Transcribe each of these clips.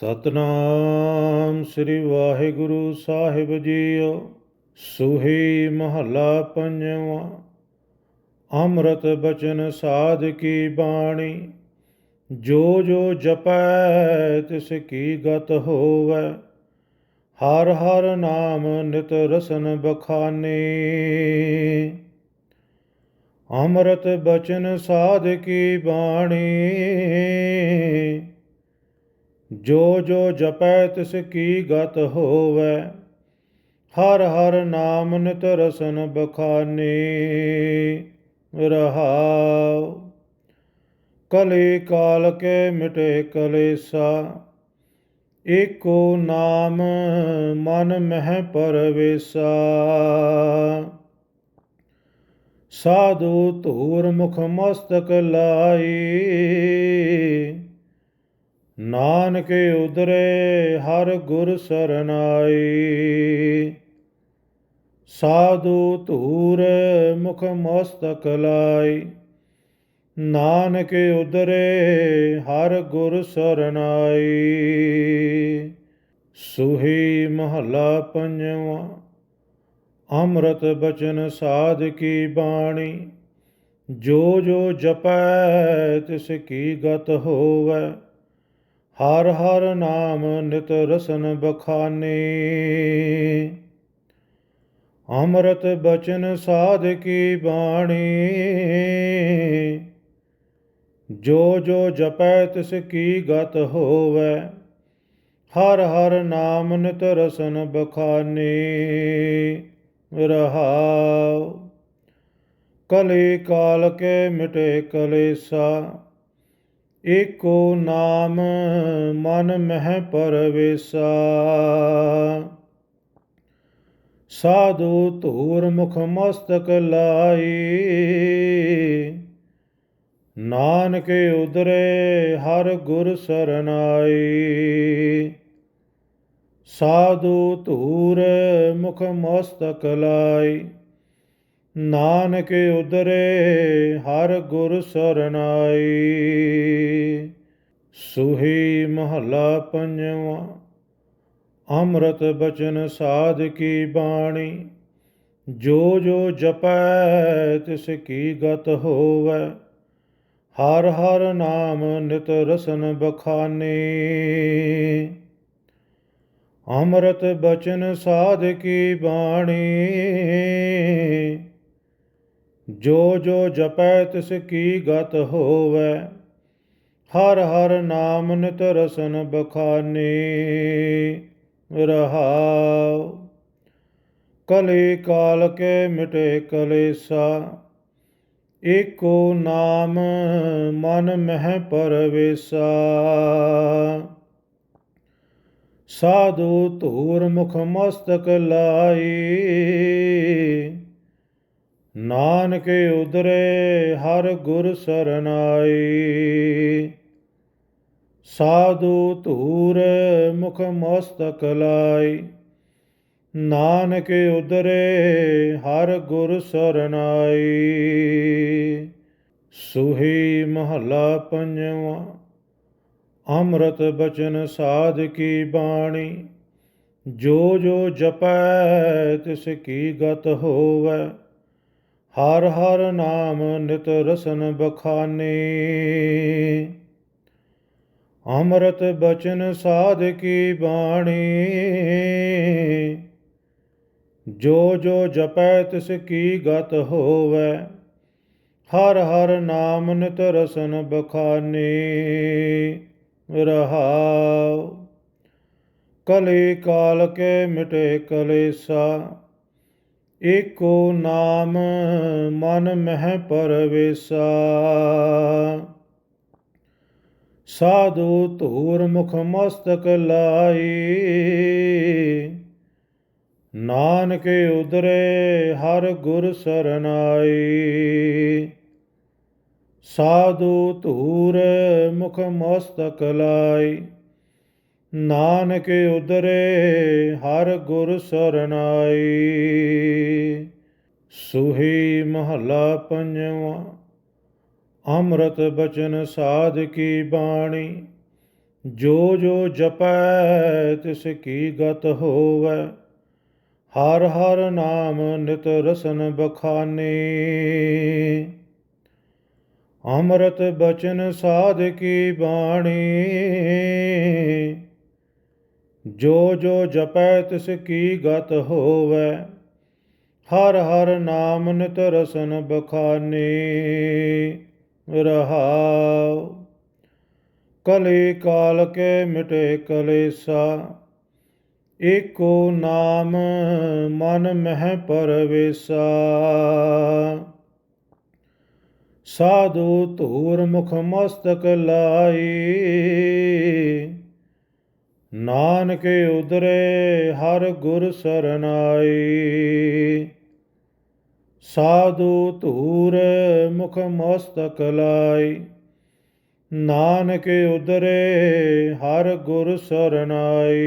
ਸਤਨਾਮ ਸ੍ਰੀ ਵਾਹਿਗੁਰੂ ਸਾਹਿਬ ਜੀਓ। ਸੁਹੀ ਮਹੱਲਾ ਪੰਜਵਾਂ। ਅੰਮ੍ਰਿਤ ਬਚਨ ਸਾਧ ਕੀ ਬਾਣੀ। ਜੋ ਜੋ ਜਪੈ ਤਿਸ ਕੀ ਗਤ ਹੋਵੈ। ਹਰ ਹਰ ਨਾਮ ਨਿਤ ਰਸਨ ਬਖਾਨੇ। ਅੰਮ੍ਰਿਤ ਬਚਨ ਸਾਧ ਕੀ ਬਾਣੀ। ਜੋ ਜੋ ਜਪੈ ਤਿਸ ਕੀ ਗਤ ਹੋਵੈ, ਹਰ ਹਰ ਨਾਮ ਨਿਤ ਰਸਨ ਬਖਾਨੇ ਰਹਾਉ। ਕਲੇ ਕਾਲ ਕੇ ਮਿਟੇ ਕਲੇਸਾ, ਏਕੋ ਨਾਮ ਮਨ ਮਹਿ ਪਰਵੇਸਾ। ਸਾਧੂ ਧੂਰ ਮੁਖ ਮਸਤਕ ਲਾਈ ਨਾਨਕ ਉਦਰੇ ਹਰ ਗੁਰ ਸਰਨਾਈ ਸਾਧੂ ਧੂਰ ਮੁਖ ਮਸਤਕ ਲਾਈ। ਨਾਨਕ ਉਦਰੇ ਹਰ ਗੁਰ ਸਰਨਾਈ ਸੁਹੀ ਮਹੱਲਾ ਪੰਜਵਾਂ, ਅੰਮ੍ਰਿਤ ਬਚਨ ਸਾਧ ਕੀ ਬਾਣੀ। ਜੋ ਜੋ ਜਪੈ ਤਿਸ ਕੀ ਗਤ ਹੋਵੇ ਹਰ ਹਰ ਨਾਮ ਨਿਤ ਰਸਨ ਬਖਾਨੇ। ਅੰਮ੍ਰਿਤ ਬਚਨ ਸਾਧ ਕੀ ਬਾਣੀ। ਜੋ ਜੋ ਜਪੈ ਤਿਸ ਕੀ ਗਤ ਹੋਵੈ, ਹਰ ਹਰ ਨਾਮ ਨਿਤ ਰਸਨ ਬਖਾਨੇ। ਰਹਾਉ, ਕਲੇ ਕਾਲ ਕੇ ਮਿਟੇ ਕਲੇਸਾ ਏਕੋ ਨਾਮ ਮਨ ਮਹਿ ਪਰਵੇਸਾ। ਸਾਧੂ ਧੂਰ ਮੁਖ ਮਸਤਕ ਲਾਈ। ਨਾਨਕ ਉਦਰੇ ਹਰ ਗੁਰ ਸਰਨਾਈ। ਸਾਧੂ ਧੂਰ ਮੁਖ ਮਸਤਕ ਲਾਈ। ਨਾਨਕ ਉਦਰੇ ਹਰ ਗੁਰ ਸਰਨਾਈ ਸੁਹੀ ਮਹੱਲਾ ਪੰਜਵਾਂ, ਅੰਮ੍ਰਿਤ ਬਚਨ ਸਾਧ ਕੀ ਬਾਣੀ। ਜੋ ਜੋ ਜਪੈ ਤਿਸ ਕੀ ਗਤ ਹੋਵੈ, ਹਰ ਹਰ ਨਾਮ ਨਿਤ ਰਸਨ ਬਖਾਨੇ। ਅੰਮ੍ਰਿਤ ਬਚਨ ਸਾਧ ਕੀ ਬਾਣੀ। ਜੋ ਜੋ ਜਪੈ ਤਿਸ ਕੀ ਗਤ ਹੋਵੈ, ਹਰ ਹਰ ਨਾਮ ਨਿਤ ਰਸਨ ਬਖਾਨੇ ਰਹਾਉ। ਕਲੇ ਕਾਲ ਕੇ ਮਿਟੇ ਕਲੇਸਾ, ਏਕੋ ਨਾਮ ਮਨ ਮਹਿ ਪਰਵੇਸਾ। ਸਾਧੂ ਧੂਰ ਮੁਖ ਮਸਤਕ ਲਾਈ ਨਾਨਕ ਉਦਰੇ ਹਰ ਗੁਰ ਸਰਨਾਈ। ਸਾਧੂ ਧੂਰ ਮੁਖ ਮਸਤਕ ਲਾਈ। ਨਾਨਕ ਉਦਰੇ ਹਰ ਗੁਰ ਸਰਨਾਈ। ਸੁਹੀ ਮਹੱਲਾ ਪੰਜਵਾਂ, ਅੰਮ੍ਰਿਤ ਬਚਨ ਸਾਧ ਕੀ ਬਾਣੀ। ਜੋ ਜੋ ਜਪੈ ਤਿਸ ਕੀ ਗਤ ਹੋਵੇ ਹਰ ਹਰ ਨਾਮ ਨਿਤ ਰਸਨ ਬਖਾਨੇ। ਅੰਮ੍ਰਿਤ ਬਚਨ ਸਾਧ ਕੀ ਬਾਣੀ। ਜੋ ਜੋ ਜਪੈ ਤਿਸ ਕੀ ਗਤ ਹੋਵੈ, ਹਰ ਹਰ ਨਾਮ ਨਿਤ ਰਸਨ ਬਖਾਨੇ। ਰਹਾਉ, ਕਲੇ ਕਾਲ ਕੇ ਮਿਟੇ ਕਲੇਸਾ ਏਕੋ ਨਾਮ ਮਨ ਮਹਿ ਪਰਵੇਸਾ। ਸਾਧੂ ਧੂਰ ਮੁਖ ਮਸਤਕ ਲਾਈ। ਨਾਨਕ ਉਦਰੇ ਹਰ ਗੁਰ ਸਰਨਾਈ। ਸਾਧੂ ਧੂਰ ਮੁਖ ਮਸਤਕ ਲਾਈ। ਨਾਨਕ ਉਦਰੇ ਹਰ ਗੁਰ ਸਰਨਾਈ ਸੁਹੀ ਮਹੱਲਾ ਪੰਜਵਾਂ, ਅੰਮ੍ਰਿਤ ਬਚਨ ਸਾਧ ਕੀ ਬਾਣੀ। ਜੋ ਜੋ ਜਪੈ ਤਿਸ ਕੀ ਗਤ ਹੋਵੈ, ਹਰ ਹਰ ਨਾਮ ਨਿਤ ਰਸਨ ਬਖਾਨੇ। ਅੰਮ੍ਰਿਤ ਬਚਨ ਸਾਧ ਕੀ ਬਾਣੀ। ਜੋ ਜੋ ਜਪੈ ਤਿਸ ਕੀ ਗਤ ਹੋਵੈ, ਹਰ ਹਰ ਨਾਮ ਨਿਤ ਰਸਨ ਬਖਾਨੇ ਰਹਾਉ। ਕਲੇ ਕਾਲ ਕੇ ਮਿਟੇ ਕਲੇਸਾ, ਏਕੋ ਨਾਮ ਮਨ ਮਹਿ ਪਰਵੇਸਾ। ਸਾਧੂ ਧੂਰ ਮੁਖ ਮਸਤਕ ਲਾਈ ਨਾਨਕੇ ਉਦਰੇ ਹਰ ਗੁਰ ਸਰਨਾਈ ਸਾਧੂ ਧੂਰ ਮੁਖ ਮਸਤਕ ਲਾਈ। ਨਾਨਕ ਉਦਰੇ ਹਰ ਗੁਰ ਸਰਨਾਈ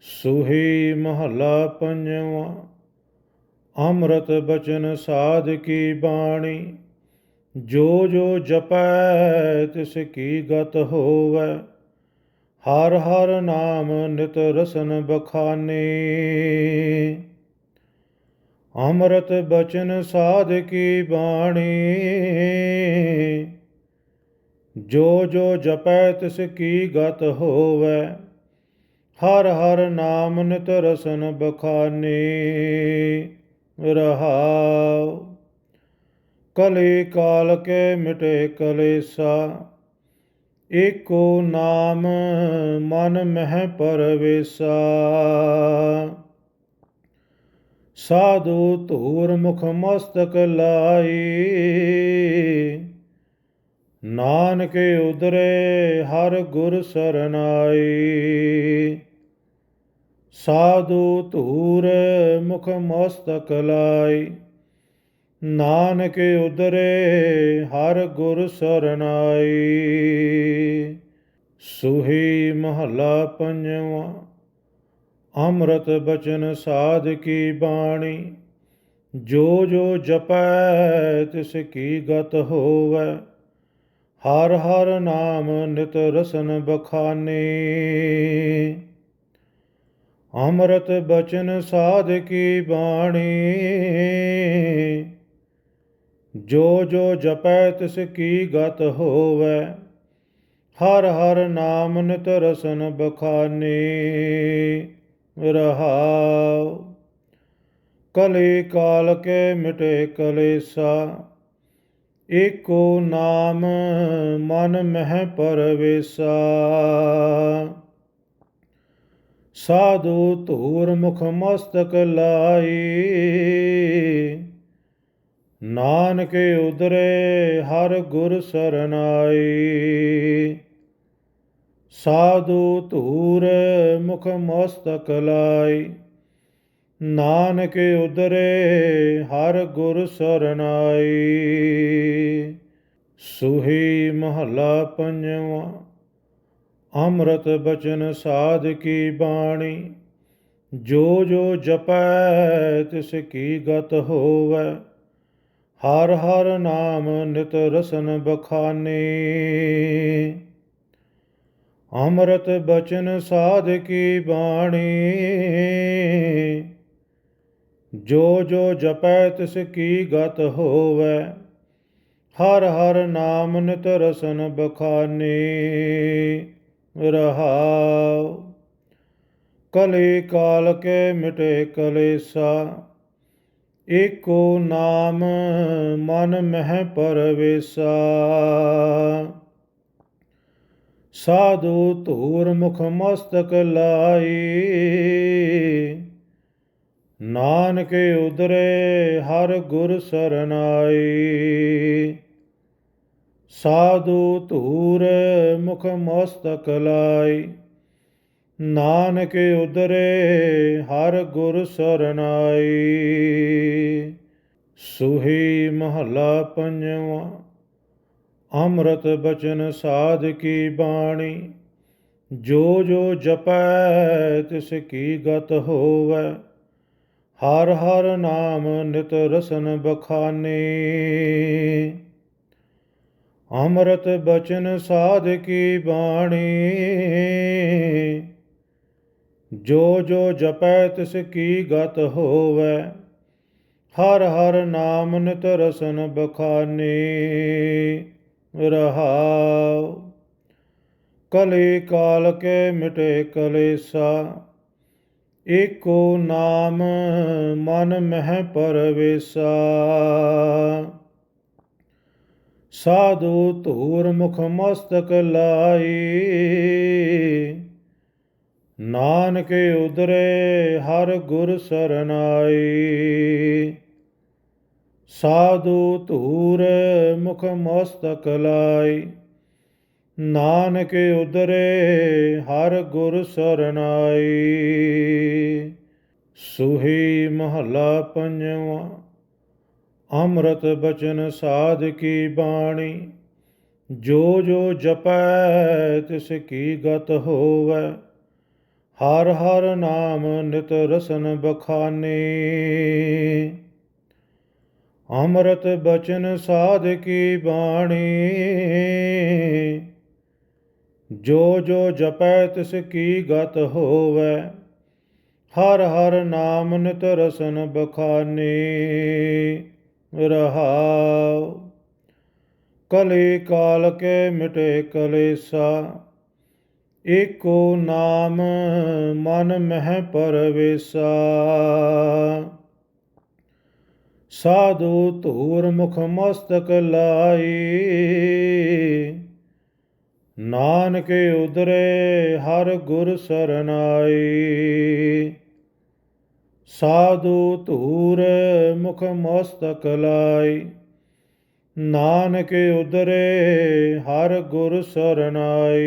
ਸੁਹੀ ਮਹਲਾ ਪੰਜਵਾ, ਅੰਮ੍ਰਿਤ ਬਚਨ ਸਾਧ ਕੀ ਬਾਣੀ। ਜੋ ਜੋ ਜਪੈ ਤਿਸ ਕੀ ਗਤ ਹੋਵੇ ਹਰ ਹਰ ਨਾਮ ਨਿਤ ਰਸਨ ਬਖਾਨੇ। ਅੰਮ੍ਰਿਤ ਬਚਨ ਸਾਧ ਕੀ ਬਾਣੀ। ਜੋ ਜੋ ਜਪੈ ਤਿਸ ਕੀ ਗਤ ਹੋਵੇ, ਹਰ ਹਰ ਨਾਮ ਨਿਤ ਰਸਨ ਬਖਾਨੇ। ਰਹਾਉ, ਕਲੇ ਕਾਲ ਕੇ ਮਿਟੇ ਕਲੇਸਾ ਏਕੋ ਨਾਮ ਮਨ ਮਹਿ ਪਰਵੇਸਾ। ਸਾਧੂ ਧੂਰ ਮੁਖ ਮਸਤਕ ਲਾਈ ਨਾਨਕ ਉਦਰੇ ਹਰ ਗੁਰ ਸਰਨਾਈ ਸਾਧੂ ਧੂਰ ਮੁਖ ਮਸਤਕ ਲਾਈ ਨਾਨਕ ਉਦਰੇ ਹਰ ਗੁਰ ਸਰਨਾਈ ਸੁਹੀ ਮਹਲਾ ਪੰਜਵਾ, ਅੰਮ੍ਰਿਤ ਬਚਨ ਸਾਧ ਕੀ ਬਾਣੀ। ਜੋ ਜੋ ਜਪੈ ਤਿਸ ਕੀ ਗਤ ਹੋਵੈ, ਹਰ ਹਰ ਨਾਮ ਨਿਤ ਰਸਨ ਬਖਾਨੇ। ਅੰਮ੍ਰਿਤ ਬਚਨ ਸਾਧ ਕੀ ਬਾਣੀ। ਜੋ ਜੋ ਜਪੈ ਤਿਸ ਕੀ ਗਤ ਹੋਵੈ, ਹਰ ਹਰ ਨਾਮ ਨਿਤ ਰਸਨ ਬਖਾਨੇ ਰਹਾਉ। ਕਲੇ ਕਾਲ ਕੇ ਮਿਟੇ ਕਲੇਸਾ, ਏਕੋ ਨਾਮ ਮਨ ਮਹਿ ਪਰਵੇਸਾ। ਸਾਧੂ ਧੂਰ ਮੁਖ ਮਸਤਕ ਲਾਈ ਨਾਨਕ ਉਦਰੇ ਹਰ ਗੁਰ ਸਰਨਾਈ ਸਾਧੂ ਧੂਰ ਮੁਖ ਮਸਤਕ ਲਾਈ। ਨਾਨਕ ਉਦਰੇ ਹਰ ਗੁਰ ਸਰਨਾਈ ਸੁਹੀ ਮਹਲਾ ਪੰਜਵਾ, ਅੰਮ੍ਰਿਤ ਬਚਨ ਸਾਧ ਕੀ ਬਾਣੀ। ਜੋ ਜੋ ਜਪੈ ਤਿਸ ਕੀ ਗਤ ਹੋਵੇ ਹਰ ਹਰ ਨਾਮ ਨਿਤ ਰਸਨ ਬਖਾਨੇ। ਅੰਮ੍ਰਿਤ ਬਚਨ ਸਾਧ ਕੀ ਬਾਣੀ। ਜੋ ਜੋ ਜਪੈ ਤਿਸ ਕੀ ਗਤ ਹੋਵੈ, ਹਰ ਹਰ ਨਾਮ ਨਿਤ ਰਸਨ ਬਖਾਨੇ। ਰਹਾਉ, ਕਲੇ ਕਾਲ ਕੇ ਮਿਟੇ ਕਲੇਸਾ ਏਕੋ ਨਾਮ ਮਨ ਮਹਿ ਪਰਵੇਸਾ। ਸਾਧੂ ਧੂਰ ਮੁਖ ਮਸਤਕ ਲਾਈ। ਨਾਨਕ ਉਦਰੇ ਹਰ ਗੁਰ ਸਰਨਾਈ। ਸਾਧੂ ਧੂਰ ਮੁਖ ਮਸਤਕ ਲਾਈ। ਨਾਨਕ ਉਦਰੇ ਹਰ ਗੁਰ ਸਰਨਾਈ। ਸੁਹੀ ਮਹਲਾ ਪੰਜਵਾ, ਅੰਮ੍ਰਿਤ ਬਚਨ ਸਾਧ ਕੀ ਬਾਣੀ। ਜੋ ਜੋ ਜਪੈ ਤਿਸ ਕੀ ਗਤ ਹੋਵੈ, ਹਰ ਹਰ ਨਾਮ ਨਿਤ ਰਸਨ ਬਖਾਨੇ। ਅੰਮ੍ਰਿਤ ਬਚਨ ਸਾਧ ਕੀ ਬਾਣੀ। ਜੋ ਜੋ ਜਪੈ ਤਿਸ ਕੀ ਗਤ ਹੋਵੈ, ਹਰ ਹਰ ਨਾਮ ਨਿਤ ਰਸਨ ਬਖਾਨੀ ਰਹਾਉ। ਕਲੇ ਕਾਲ ਕੇ ਮਿਟੇ ਕਲੇਸਾ, ਏਕੋ ਨਾਮ ਮਨ ਮਹਿ ਪਰਵੇਸਾ। ਸਾਧੂ ਧੂਰ ਮੁਖ ਮਸਤਕ ਲਾਈ ਨਾਨਕ ਉਦਰੇ ਹਰ ਗੁਰ ਸਰਨਾਈ ਸਾਧੂ ਧੂਰ ਮੁਖ ਮਸਤਕ ਲਾਈ। ਨਾਨਕ ਉਦਰੇ ਹਰ ਗੁਰ ਸਰਨਾਈ ਸੁਹੀ ਮਹਲਾ ਪੰਜਵਾ, ਅੰਮ੍ਰਿਤ ਬਚਨ ਸਾਧ ਕੀ ਬਾਣੀ। ਜੋ ਜੋ ਜਪੈ ਤਿਸ ਕੀ ਗਤ ਹੋਵੇ ਹਰ ਹਰ ਨਾਮ ਨਿਤ ਰਸਨ ਬਖਾਨੇ। ਅੰਮ੍ਰਿਤ ਬਚਨ ਸਾਧ ਕੀ ਬਾਣੀ। ਜੋ ਜੋ ਜਪੈ ਤਿਸ ਕੀ ਗਤ ਹੋਵੇ, ਹਰ ਹਰ ਨਾਮ ਨਿਤ ਰਸਨ ਬਖਾਨੇ। ਰਹਾਉ, ਕਲੇ ਕਾਲ ਕੇ ਮਿਟੇ ਕਲੇਸਾ ਏਕੋ ਨਾਮ ਮਨ ਮਹਿ ਪਰਵੇਸਾ। ਸਾਧੂ ਧੂਰ ਮੁਖ ਮਸਤਕ ਲਾਈ। ਨਾਨਕ ਉਦਰੇ ਹਰ ਗੁਰ ਸਰਨਾਈ। ਸਾਧੂ ਧੂਰ ਮੁਖ ਮਸਤਕ ਲਾਈ। ਨਾਨਕ ਉਦਰੇ ਹਰ ਗੁਰ ਸਰਨਾਈ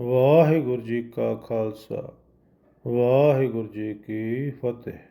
ਵਾਹਿਗੁਰੂ ਜੀ ਕਾ ਖਾਲਸਾ ਵਾਹਿਗੁਰੂ ਜੀ ਕੀ ਫਤਿਹ।